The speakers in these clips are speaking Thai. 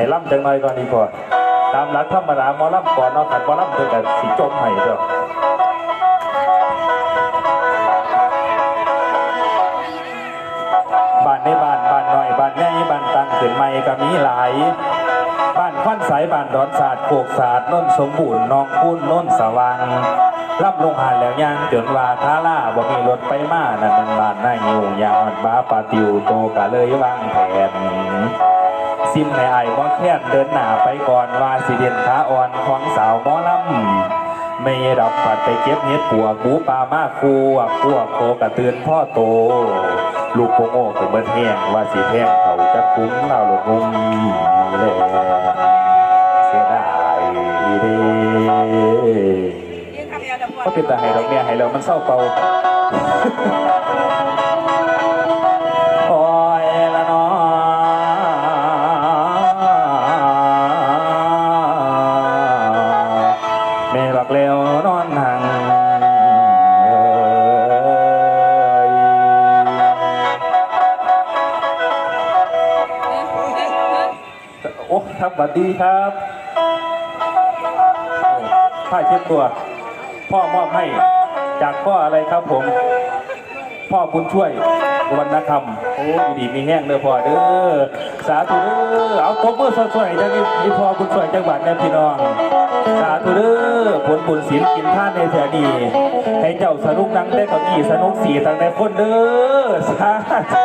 ให้ล่ำจังหน่อยก่อนดีกว่าตามหลักธรรมดาหมอล่ำก่อนเนาะขันหมอล่ำเพิ่นกับสิจมให้เด้อบ้านในบ้านบ้านหน้อยบ้านใหญ่บ้านตังขึ้นใหม่ก็มีหลาย บ้านค่อนสายบ้านดอนศาสตร์โขกศาสตร์น้นสมบูรณ์น้องคุ้นน้นสว่างรับลงหานแล้วย่างจนว่าทาล่าบ่มีรถไปมานั่นมันบ้านน่าอยู่ยางอัดบ้าปาติวโตกะเลยวางแผน ซิมในไอ้บ่แค้นเดินหน้าไปก่อนว่าสิเด่นขาอ่อนของสาวหมอลำไม่ดับปัดไปเก็บเห็ดปัวกูปลามาคูอะพวกโคกระเตือนพ่อโต ลูกโปโง่ถึงเบิดแห้งว่าสีแพงเขาจะคุ้มเราหลงงมเลยเสียดายเดีก็เป็นตาให้ดอกเนี่ยให้เรามันเศร้าเปล่า วัสดีครับผ้าเช็ดตัว พ่อมอบให้จากพ่ออะไรครับผม พ่อคุณช่วยวรรณคำโอ้ยดีมีแห้งเด้อพ่อเด้อสาธุเด้อเอาตบมือสวยๆจังนี่พ่อคุณช่วยจังหวัดแม่พี่น้อง สาธุเด้อผลบุญศีลกินท่านในเถื่อดี ให้เจ้าสนุกนังได้กับอีสนุกสีตั้งแต่คนเด้อสาธุ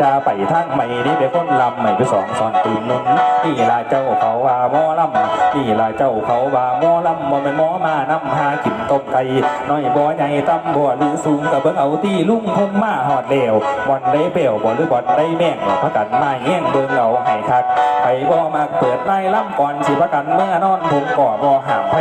จาไปทางใหม่นี่เป็นคนลำใหม่ไปสองสอนตื่นนุนนี่ลาเจ้าเขาว่าหมอลำนี่ลาเจ้าเขาว่าหมอลำบ่แม่นหมอมานำหากินต้มไก่น้อยบ่ใหญ่ตำบ่หรือสูงกับเบิ่งเอาที่ลุงพุ่มมาหอดเลวบอนได้เปลวบ่หรือบ่อนได้แม่งพักกันมาแย่งเบิ่งเอาให้คักไผบ่มักเปิดไล่ล่ำก่อนสิพักกันเมื่อนอนผมก็บ่ห้ามไผ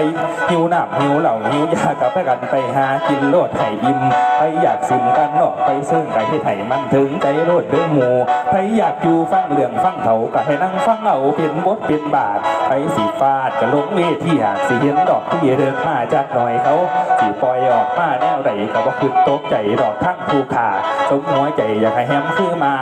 หิวน้ำหิวเหล้าหิวยากับพักกันไปหากินโลดไห้อิ่มไปอยากสิมกันนอกไปซึ่งไก่ให้ไถ่มันถึงใจโลดเด้อหมู่ไปอยากอยู่ฟังเรื่องฟังเขาก็ให้นั่งฟังเอาเป็นบทเป็นบาทไปสีฟาดก็ลงเวทีหากสิเห็นดอกที่เดินมาจากหน่อยเขาสีปล่อยออกมาแนวใดก็บ่คือตกใจดอกทั้งผู้ขาสมหัวใจอยากให้แฮมคือมา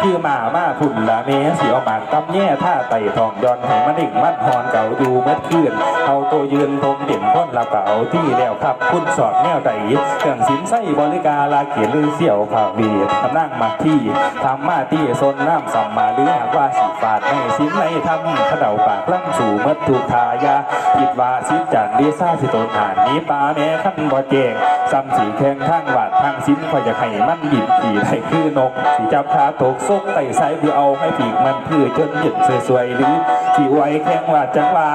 คือมามาพุ่นละเมสียวหมากำแย่ท่าไต่ทองย้อนให้มันดิ่งมันหอนเก่าอยู่เมื่อคืนเอาตัวยืนทมเด่นพ้นละเก่าที่แล้วครับคุณสอดแนวใดเครื่องสินไส้บริการลาเขียนลือเสี่ยวผ่าวียดกำนั่งมาที่ทำมาที่โซนน้ำสัมมาหรือหากว่าสิฟาดในสินในทำขเดาปากล่ำสู่เมื่อถูกทายาผิดว่าสิจันดีซาสิโตนหานนี้ปลาแม่ขั้นบ่เจงซ้ำสีแข้งข้างบาดทางสินคอยจะให้มันบินขี่ได้คือนก สีจับขาตกซกไต่สายเพื่อเอาให้ปีกมันเพื่อจนหยุดสวยๆหรือสีไหวแข้งว่าจังหวะ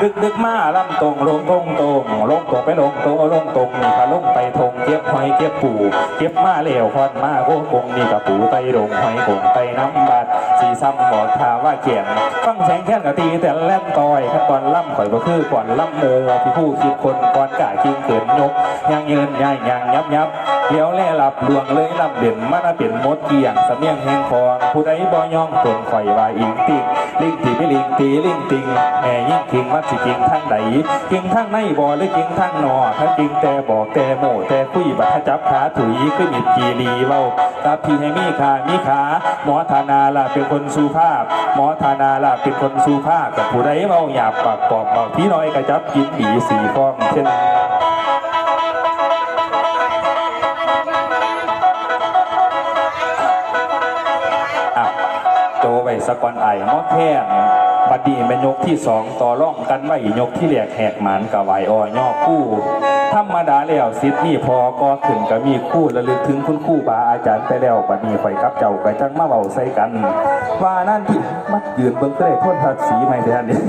ดึกดึกมาลำตรงลงตรงตรงลงตรงไปลงตรงลงตรงนี่พะลงไปทงเก็บหอยเก็บปูเก็บมาเหลวคอนมาโก้งนี่กับปูไตลงหอยกงไตน้ำบาดสีซ้ำบอกทาว่าเกี่ยงฟังแสงแค่นกะตีแต่แล่นต่อยขั้นก่อนล่ำข่อยบ่คือก่อนล่ำโมพี่ผู้คิดคนก่อนกะกิงเกินยกยังยืนย่ายยังยับยับเลี้ยวแล่หลับดวงเลยลำเด่นมันน่ะเป็นมดเกี่ยงสำเนียงแห่งคองผู้ใดบ่ย่องตนข่อยว่าอิงติงลิงตีไม่ลิงตีลิงติงแม่ยิ่งคิงมัดสิกิงทางใดกิงทางในบ่หรือกิงทางนอถ้ากิงแต่บอกแต่โม่แต่คุยบัดถ้าจับขาถุยคือมิดกีรีเว้าตาพี่ให้มีขามีขา หมอธานาล่ะเป็นคนสุภาพ หมอธานาล่ะเป็นคนสุภาพกับผู้ใดเว้าหยาบปากปอบเบาพี่น้อยกระจับกินบีสีฟองเช่นอะโจไว้สะกอนไอหมอแท่ง บัดดีเป็นยกที่สองต่อร่องกันไว้ยกที่เหลียกแหกหมานกะไหวอ้อย่อคู่ธรรมดาแล้วสิทธิ์นี่พอก็ขึ้นก็มีคู่ระลึกถึงคุณคู่บาอาจารย์ไปแล้วบัดนี้ข่อยกับเจ้าไปจังมาเว้าใส่กัน ว่านั่นที่มัดยืนเบิ่งก็ได้พ่นภาษีไหม่เดือนนี้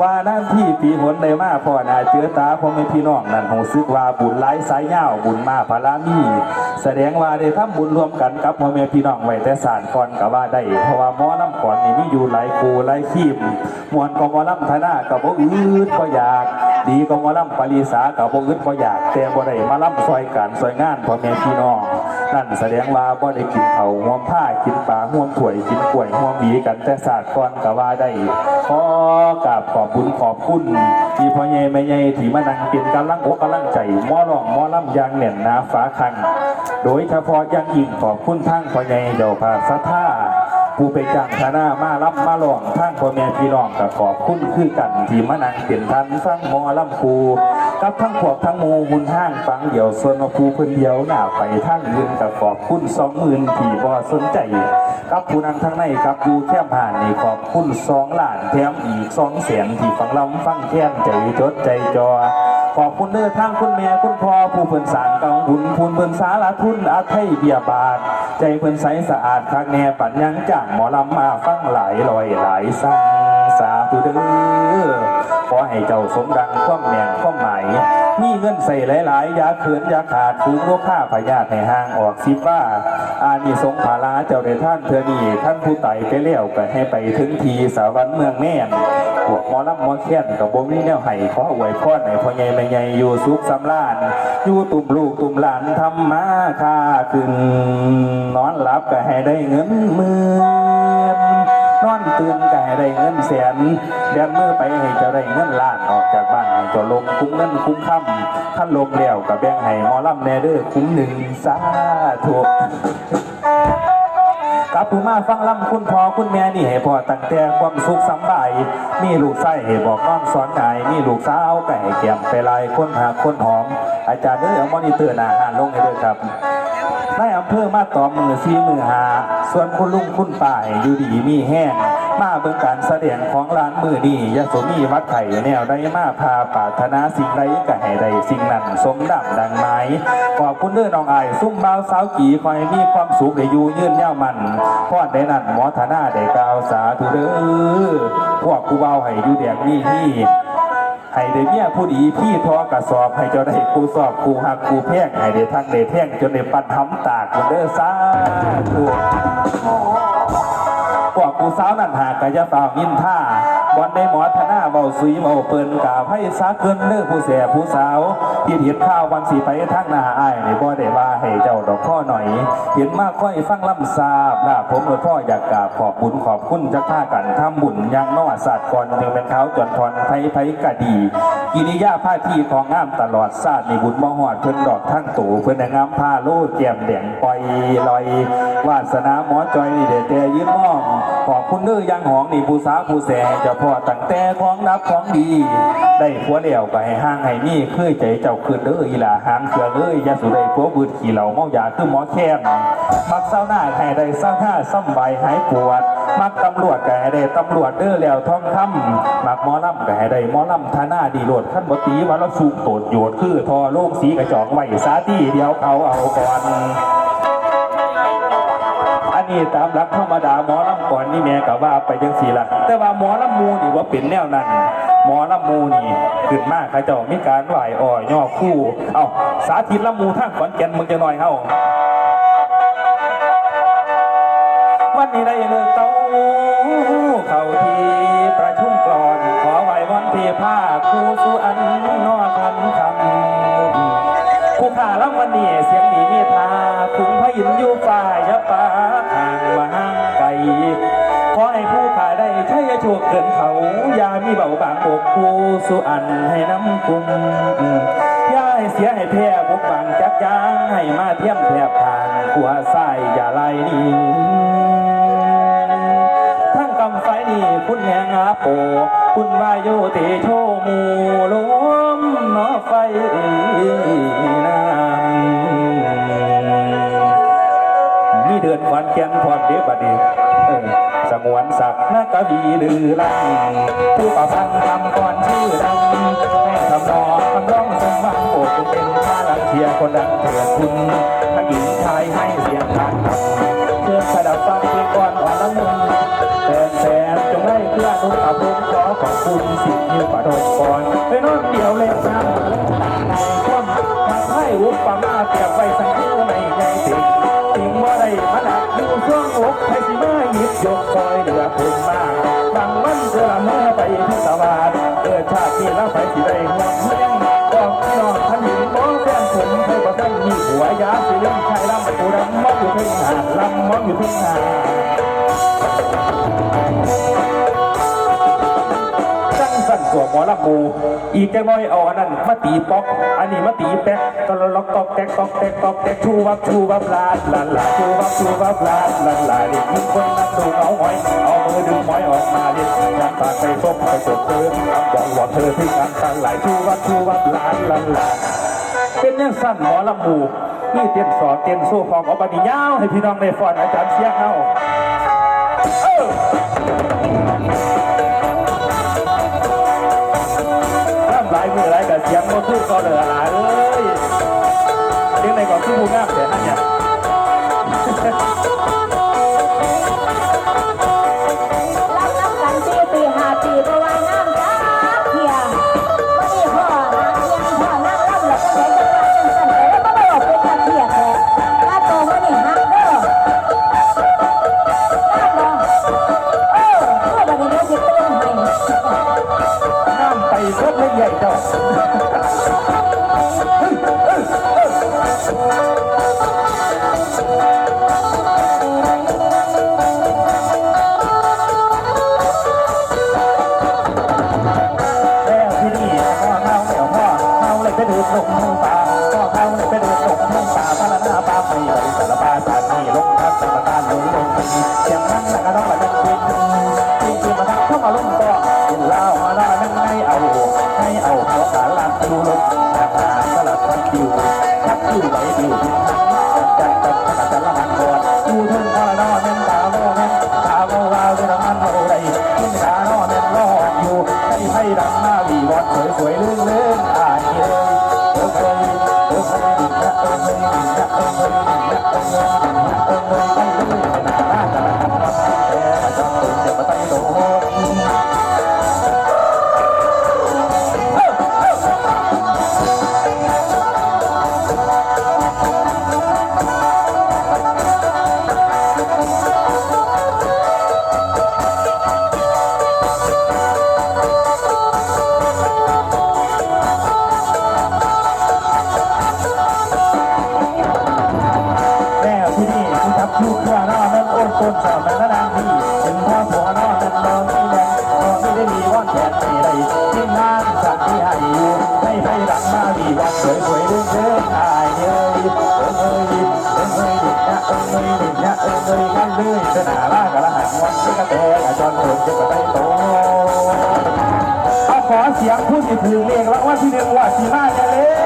ว่านั่นที่ปีหนได้มาพ่อนาเจือตาพ่อแม่พี่น้องนั่นหงซึกว่าบุญไลายสายยาวบุญมาพารามีแสดงว่าได้ทำบุญรวมกันกับพ่อแม่พี่น้องไว้แต่สารก่อนกับว่าได้ เพราะว่าหมอน้ำก่อนนี่มีอยู่อยู่หลายคูหลายขีมมวนกองวล่ำธนากับบ่อืดก็อยาก ดีกองวล่ำปรีสากับบ่อืดบ่อยากแต่บ่ได้มาล่ำซอยกันซอยงานพ่อแม่พี่น้องนั่นแสดงว่าบ่ได้กินเขาห่วมผ้ากินปลาห่วมถ้วยกินกล้วยห่วมหวีกันแต่ศาสตร์ก่อนก็ว่าได้ขอกราบขอบบุญขอบคุณที่พ่อใหญ่แม่ใหญ่ที่มานั่งเป็นกำลังอกกำลังใจมอร้องมอล่ำอยางแน่นหนาฟ้าคังโดยเฉพาะอยังยิ่งขอบคุณทั้งพ่อใหญ่เจ้าภาพสัทธา ผู้ไปจ้างคณะมารับมาหลองทั้งพ่อแม่พี่น้องก็ขอบคุณคือกันที่มานั่งเป็นทันฟังหมอลำคูกับทั้งพวกทั้งมูหุ่นห้างฟังเดี่ยวส่วนคูเพิ่นเดียวหน้าไปทางอื่นก็ขอบคุณสองหมื่นที่บ่สนใจกับผู้นั่งทั้งในกับผู้แค่ผ่านนี่ขอบคุณสองล้านแถมอีกสองเสียงที่ฟังลำฟังแค้นใจจดใจจอขอบคุณเด้อทางคุณแม่คุณพ่อผู้เพิ่นสางกองบุญพูนเพิ่นสารทุนอาไทยเบียบาท ใจเพิ่นใสสะอาดคักแน่ปัญญังจางหมอลำมาฟังหลายลอยหลายสั่งสาธุเด้อขอให้เจ้าสมดังความแม่งความหมาย มีเงินใส่หลายๆยาเขินยาขาดฟูงโลกข้าพยาธิให้ห่างออกสิฟ้าอานิสงสาลาเจ้าได้ท่านเธอนี่ท่านผู้ไต่ไปเลี้ยวก็ให้ไปถึงทีสวรรค์เมืองแม่นพวกมอลำหมอแค้นกับบ่มีแนวให้ขออวยพรให้พ่อใหญ่แม่ใหญ่อยู่สุขสำราญอยู่ตุ่มลูกตุ่มหลานทำมาค้าขึ้นนอนหลับก็ให้ได้เงินหมื่น นอนตื่นก็ให้ได้เงินแสนเดือนมือไปให้เจ้าได้เงินล้านออกจากบ้านให้เจ้าลงคุ้มเงินคุ้มค่ำท่านลงแล้วก็แบ่งให้หมอลำแน่เด้อคุ้มหนึ่งสาธุกับผู้มาฟังลำคุณพ่อคุณแม่นี่ให้พ่อตั้งแต่ความสุขสำบาย มีลูกไส้ให้บอกน้องสอนงายมีลูกสาวก็ให้แก้มไปลายคนหาคนหอม อาจารย์เด้อเอามอนิเตอร์หนาหานลงให้ด้วยครับ ในอำเภอมาต่อมือซีมือหา ส่วนคุณลุงคุณป้าให้อยู่ดีมีแห้งมาเบิ่งการแสดงของร้านมือนี่ยะโสมีวัดไข่แนวได้มาพาปาถนาสิ่งใดก็ให้ได้สิ่งนั้นสมดังดังไม้ขอบคุณเด้อน้องอายซุ่มบ่าวสาวกี่คอยมีความสุขได้อยู่ยืนยามันพ่อได้นั่นหมอธนาได้กล่าวสาธุเด้อพวกกูเบาให้อยู่แดงนี่ที่ ให้ได้เมียผู้ดีพี่ทอกระสอบให้เจ้าได้กูสอบกูหักกูแพงให้ได้ทักได้แท่งจนได้ปันทำตากเด้อสาธุพวกกูสาวนั่นหากะยะเปล่ายินท่า บอนในหมอธนาเบาสุยเบาเปินกาให้ซาเกินเนื้อผู้เสียผู้สาวที่เห็นข้าววันสีไปทางหน้าอ้ายในบ่ได้ว่าให้เจ้าดอกข้อหน่อย เห็นมากค่อยฟังล่ำซาบล่าผมเออพ่ออยากกราบขอบบุญขอบคุณจักท่ากันทำบุญยังนอศาสตร์ก่อนยังเป็นเขาจนทอนไผไผกะดีกิริยาผ้าที่ของงามตลอดศาสตร์ในบุญมหอดเพิ่นดอกทั้งตู่เพิ่นงามผ้าโลดแก้มแดงปล่อยลอยวาสนาหมอจอยนี่เด็ดแต่ยืนมองขอบคุณเด้อยังหองนี่ผู้สาวผู้แสเจะพ่อตั้งแต่ของนับของดี ได้ผัวเดี่ยวก็ให้ห้างให้นี่เคยใจเจ้าคืนเด้ออีหล่าหางเสือเอ้ยยาสุได้ผัวบืดขี่เหล่าเมายาคือหมอแค้นมักเศร้าหน้าให้ได้เศร้าหน้าซ่อมใบหายปวด มักตำรวจก็ให้ได้ตำรวจเด้อแล้วท่องคำมักหมอลำก็ให้ได้หมอลำท่าหน้าดีโหลดขั้นบตีวันละสูงโตดโยดคือทอโลกสีกระจอกไว้สาตี้เดียวเอาเอาก่อน นนี้ตามหลักธรรมดาหมอลำก่อนนี่แม่ก็ว่าไปจังสี่ละแต่ว่าหมอลำมูนี่ว่าเป็นแนวนั้น หมอลำมูนี่ขึ้นมากข้าเจ้ามีการไหวอ่อยย่อคู่ เอ้าสาธิตลำมูทางขอนแก่นมึงจะหน่อยเฮาวันนี้ได้เลิกเต้า เกินเขายามีเบาบางอกผู้สุอันให้น้ำกุมย่าให้เสียให้แพ้พวกบางจักยางให้มาเทียมแทบทางขัวใส่อย่าไล่หนี้ทั้งกำไฟนี่คุณแหงอาโป คุณวายโยเตโชมูลมนอไฟน้ำมีเดือนขวัญแก่นพอดเดียบัดนี้เอ งวนศักดิ์นักกวีลือลั่นผู้ประพันธ์คำก่อนชื่อดังแม่คำนองคำร้องทรงฟังโปรดจงเป็นข้ารักเชียคนดังเถิดคุณทั้หญิงชายให้เสียงทานเพื่อสดับฟังเพลงก่อนอ่อนละมุนแสนแสนจงได้เพื่อนุอาบุญขอขอบคุณสิบนิ้วประดมก่อนไปนอนเดียวเล่นน้ำแล้ความมาให้อุปมาเปรียบไว้สังเกตในใจสิ่งสิ่งว่าได้มาดัก อยู่ช่วงอกให้สิมาหยิบยกคอยเดือคุณมากบางมันเจอละเมื่อไปพิศวาสเกิดชาติที่แล้วไปสิได้ห่วงเพียงบอกพี่น้องท่านหญิงมองแฟนผมเคยบอกท่านมีหัวยาสิเลี้ยงชายลำปูดำมองอยู่เพิ่งหาลำมองอยู่เพิ่งหาจัง สั่นตัวหมอลำมูอีกจังน้อยเอาอันนั้นมาตีป๊อก อันนี้มาตีแป๊กก็ล็อกตอกแตกตอกแตกตอกแตกชูวับชูวับลาดลาลาชูวับชูวับลาดลาลาเด็กยิงคนนั้นดูเอาหอยเอามือดึงหอยออกมาเด็ดยังปากไปซบไปจบเธอบอกว่าเธอที่กันตันหลายชูวับชูวับลาดลาลาเป็นยังสั่นหมอลำมูนี่เตียนสอนเตียนโซ่ฟองเอาปฏิญาให้พี่น้องได้ฟ้อนอาจารย์เสียงเอา เหนือหลายแต่เสียงก็คือก็เหนือหลายเอ้ วัด อนั่นโอนต้นสาวนั้นนางพี่เป็นพ่อผัวนอนั่นนอนที่แดงนอนที่ได้มีว่านแขนที่ใดที่งานสักที่ให้อยู่ให้ให้รักมาดีวันสวยสวยเรื่องเรื่องอายเอ้ยเอ้ยเอ้ยเอ้ยเอ้ยดินะเอ้ยเอ้ยดินะเอ้ยเอ้ยกันเลยสนาลากระหังวันที่กระเตะจอนโดนจะกระไดโตเอาขอเสียงพูดถึงเลขแล้วว่าที่หนึ่งว่าสีมาเนี่ยเลย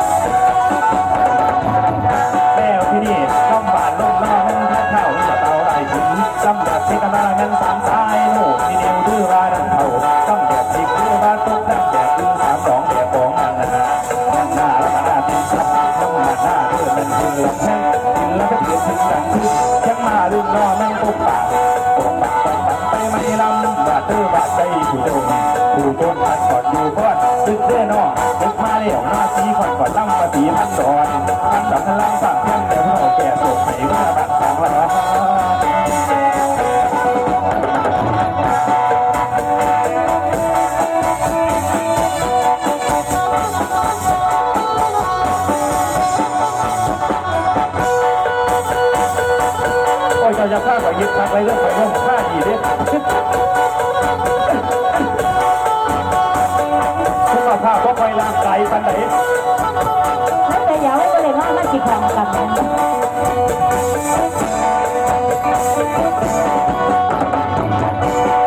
ดือดถึงดังขึ้นยังมาลืมนอนั่งปุ๊บปากปุ๊บปากปุ๊บปาไปไม่ลำบาดเธอบาดใจผู้ดงผู้โจนพัดก่อนอยู่ก้อนดึกเด้อนอดึกมาเลี้ยวหน้าสีก่อนก่อนลำมาสีพันดอนพันดำพันลำสั่งเพียงแต่พ่อแก่สดใสว่าบัดสองละ Thank you.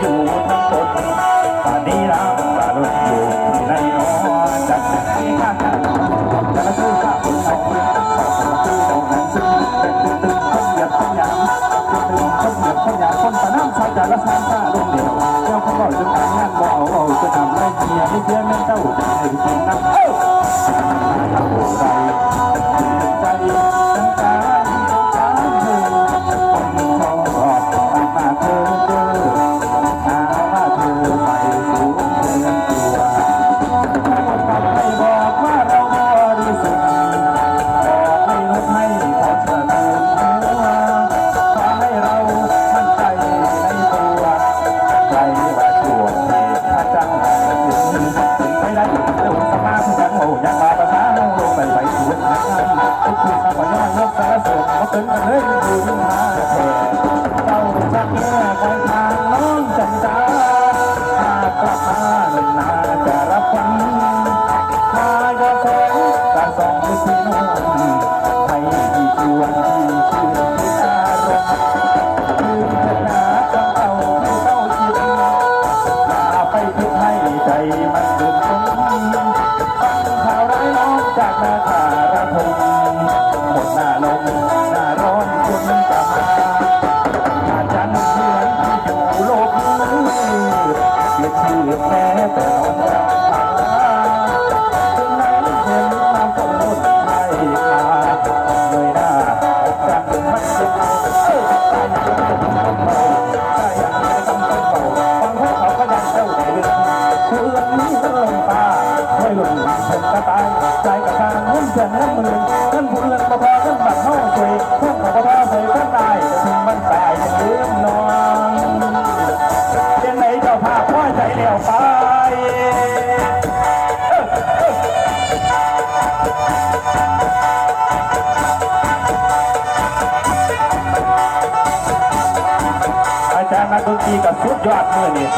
อยู่ทั้งคนป่านนี้แล้วป่าลูกอยู่ที่ไหนน้อจัดที่งานจัดจะมาซื้อข้าวคนเอาเงินจะมาซื้อดอกนั้นซื้อแต่ตึ้งตึ้งคนเหยียบคนหยามตึ้งตึ้งคนเหยียบคนหยามคนป่าน้ำชาจะละสามข้าลงเดียวเจ้าเขาบอกจะทำงานบ่เอาเอาจะทำไรเตื่เทียนั่นเจ้าจะให้กินน้ำเอ้าใจใจตั้งตาตั้งตาเธอคนทองออกตาตาเธอันน้ำมือกันผู้เลิกมะพอกันบัดเฮาสวยพวกของพ่อใส่ก็ตายมันไปจะลืมนอนเย็นไหนเจ้าภาพพ่อใจเดี่ยวไปอาจารย์นักดนตรีกับสุดยอดเมื่อนี้